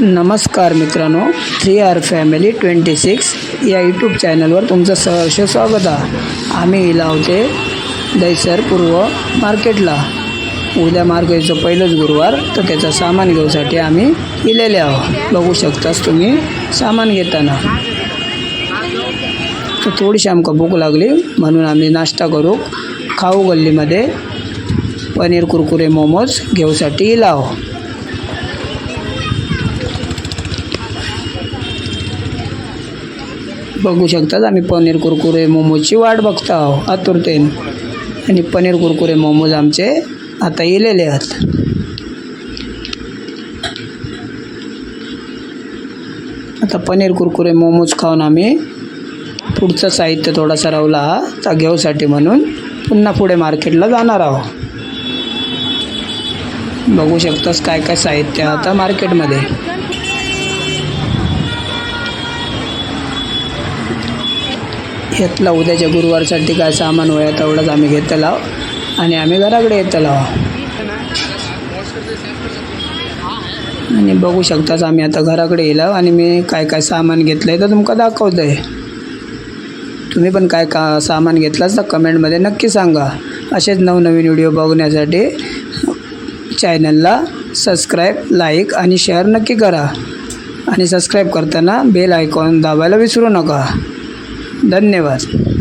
नमस्कार मित्रांनो three R family twenty six या यूट्यूब चॅनलवर तुमचं सहर्ष स्वागत आहे. आम्ही लावते दैसर पूर्व मार्केटला. उद्या मार्केटचं पहिलंच गुरुवार तर त्याचं सामान घेऊसाठी आम्ही इलेले आहोत. बघू शकताच तुम्ही सामान घेताना. तर थोडीशी आमका भूक लागली म्हणून आम्ही नाश्ता करू. खाऊ गल्लीमध्ये पनीर कुरकुरे मोमोज घेऊसाठी इला बघू शकतात. आम्ही पनीर कुरकुरे मोमोजची वाट बघता आहो आतुरतेन. आणि पनीर कुरकुरे मोमोज आमचे आता येलेले आहेत. आता पनीर कुरकुरे मोमोज खाऊन आम्ही पुढचं साहित्य थोडासा रावला हा त्या घेऊसाठी म्हणून पुन्हा पुढे मार्केटला जाणार आहोत. बघू शकतास काय काय साहित्य आता मार्केटमध्ये. येतला उद्याच्या गुरुवारसाठी काय सामान वया तेवढंच आम्ही घेतला आणि आम्ही घराकडे येतला आणि बघू शकताच आम्ही आता घराकडे येला आणि मी काय काय सामान घेतलं आहे तर तुमका दाखवतो आहे तुम्ही पण काय का सामान घेतलाच तर कमेंटमध्ये नक्की सांगा. असेच नवनवीन व्हिडिओ बघण्यासाठी चॅनलला सबस्क्राईब लाईक आणि शेअर नक्की करा. आणि सबस्क्राईब करताना बेल आयकॉन दाबायला विसरू नका. धन्यवाद.